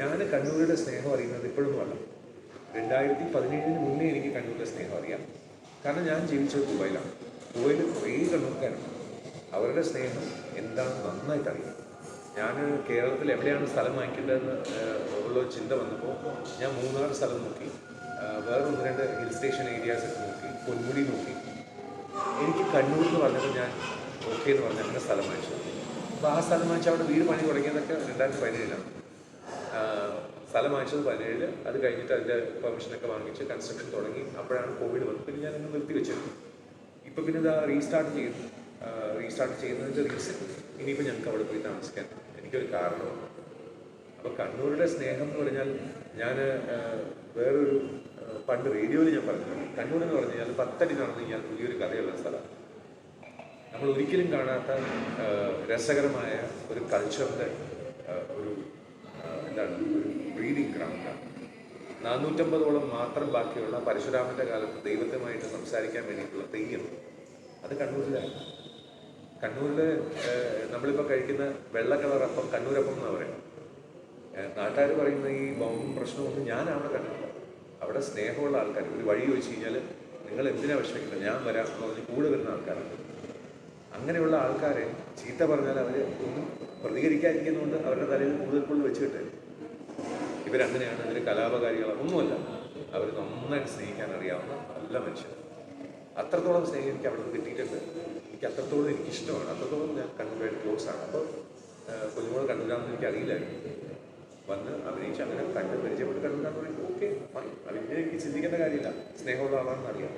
ഞാൻ കണ്ണൂരുടെ സ്നേഹം അറിയുന്നത് ഇപ്പോഴൊന്നും അല്ല രണ്ടായിരത്തി പതിനേഴിന് മുന്നേ എനിക്ക് കണ്ണൂരിലെ സ്നേഹം അറിയാം. കാരണം ഞാൻ ജീവിച്ചത് ദുബായിലാണ്. ദുബായിൽ കുറേ കണ്ണൂർക്കാരുണ്ട്. അവരുടെ സ്നേഹം എന്താണ് നന്നായിട്ട് അറിയാം ഞാൻ കേരളത്തിൽ എവിടെയാണ് സ്ഥലം വാങ്ങിക്കേണ്ടതെന്ന് ഉള്ള ചിന്ത വന്നപ്പോൾ ഞാൻ മൂന്നാർ സ്ഥലം നോക്കി വേറെ ഒന്ന് രണ്ട് ഹിൽ സ്റ്റേഷൻ ഏരിയാസ് ഒക്കെ നോക്കി പൊന്മുടി നോക്കി. എനിക്ക് കണ്ണൂർ എന്ന് പറഞ്ഞപ്പോൾ ഞാൻ ഓക്കെ എന്ന് പറഞ്ഞ അങ്ങനെ സ്ഥലം വാങ്ങിച്ചു. അപ്പോൾ ആ സ്ഥലം വാങ്ങിച്ചാൽ അവിടെ വീട് പണി തുടങ്ങിയതൊക്കെ രണ്ടായിരത്തി പതിനേഴിലാണ് സ്ഥലം വാങ്ങിച്ചത് പതിനേഴ് അത് കഴിഞ്ഞിട്ട് അതിന്റെ പെർമിഷനൊക്കെ വാങ്ങിച്ച് കൺസ്ട്രക്ഷൻ തുടങ്ങി. അപ്പോഴാണ് കോവിഡ് വന്നത്. പിന്നെ ഞാൻ അങ്ങ് നിർത്തി വെച്ചിരുന്നു ഇപ്പോൾ പിന്നെ ഇതാ റീസ്റ്റാർട്ട് ചെയ്യുന്നു. റീസ്റ്റാർട്ട് ചെയ്യുന്നതിന്റെ റീസൺ ഇനിയിപ്പോൾ ഞങ്ങൾക്ക് അവിടെ പോയി താമസിക്കാൻ എനിക്കൊരു കാരണമാണ് അപ്പോൾ കണ്ണൂരുടെ സ്നേഹം എന്ന് പറഞ്ഞാൽ ഞാൻ വേറൊരു പണ്ട് റേഡിയോയിൽ ഞാൻ പറഞ്ഞിട്ടുണ്ട് കണ്ണൂർ എന്ന് പറഞ്ഞു കഴിഞ്ഞാൽ പത്തടി നടന്നു കഴിഞ്ഞാൽ പുതിയൊരു കഥയുള്ള സ്ഥലമാണ് നമ്മൾ ഒരിക്കലും കാണാത്ത രസകരമായ ഒരു കൾച്ചറിന്റെ ഒരു ഗ്രൗണ്ടാണ് നാനൂറ്റമ്പതോളം മാത്രം ബാക്കിയുള്ള പരശുരാമന്റെ കാലത്ത് ദൈവത്തുമായിട്ട് സംസാരിക്കാൻ വേണ്ടിയിട്ടുള്ള തെയ്യം. അത് കണ്ണൂരിലാണ്. കണ്ണൂരിൽ നമ്മളിപ്പോൾ കഴിക്കുന്ന വെള്ള കളറപ്പം കണ്ണൂരപ്പം എന്നാണ് പറയുന്നത് നാട്ടുകാർ പറയുന്ന ഈ ബോംബും പ്രശ്നമൊന്നും ഞാൻ അവിടെ കണ്ടിട്ടില്ല അവിടെ സ്നേഹമുള്ള ആൾക്കാർ ഒരു വഴി ചോദിച്ചു കഴിഞ്ഞാൽ നിങ്ങൾ എന്തിനാ വിഷമിക്കുന്നത് ഞാൻ വരാം എന്ന് പറഞ്ഞ് കൂടെ വരുന്ന ആൾക്കാരാണ് അങ്ങനെയുള്ള ആൾക്കാരെ ചീത്ത പറഞ്ഞാൽ അവർ ഒന്നും പ്രതികരിക്കാതിരിക്കുന്നതുകൊണ്ട് അവരുടെ തലയിൽ കൂടുതൽ കൂടുതൽ വെച്ച് കിട്ടരുത് ഇവരങ്ങനെയാണ് ഇവർ കലാപകാരികൾ ഒന്നുമല്ല അവർ നന്നായിട്ട് സ്നേഹിക്കാൻ അറിയാവുന്ന നല്ല മനുഷ്യർ. അത്രത്തോളം സ്നേഹം എനിക്ക് അവിടെ നിന്ന് കിട്ടിയിട്ടുണ്ട്. എനിക്ക് അത്രത്തോളം എനിക്ക് ഇഷ്ടമാണ് അത്രത്തോളം ഞാൻ കണ്ണുമായിട്ട് ക്ലോസ് ആണ് അപ്പോൾ കുഞ്ഞുമോൾ കണ്ണൂരാണെന്ന് എനിക്ക് അറിയില്ലായിരുന്നു. വന്ന് അഭിനയിച്ച് അങ്ങനെ കണ്ട് പരിചയപ്പെട്ട് കണ്ണൂരാന്ന് പറയുമ്പോൾ ഓക്കെ ഫൈൻ എനിക്ക് ചിന്തിക്കേണ്ട കാര്യമില്ല. സ്നേഹമുള്ള ആളാണെന്ന് അറിയാം.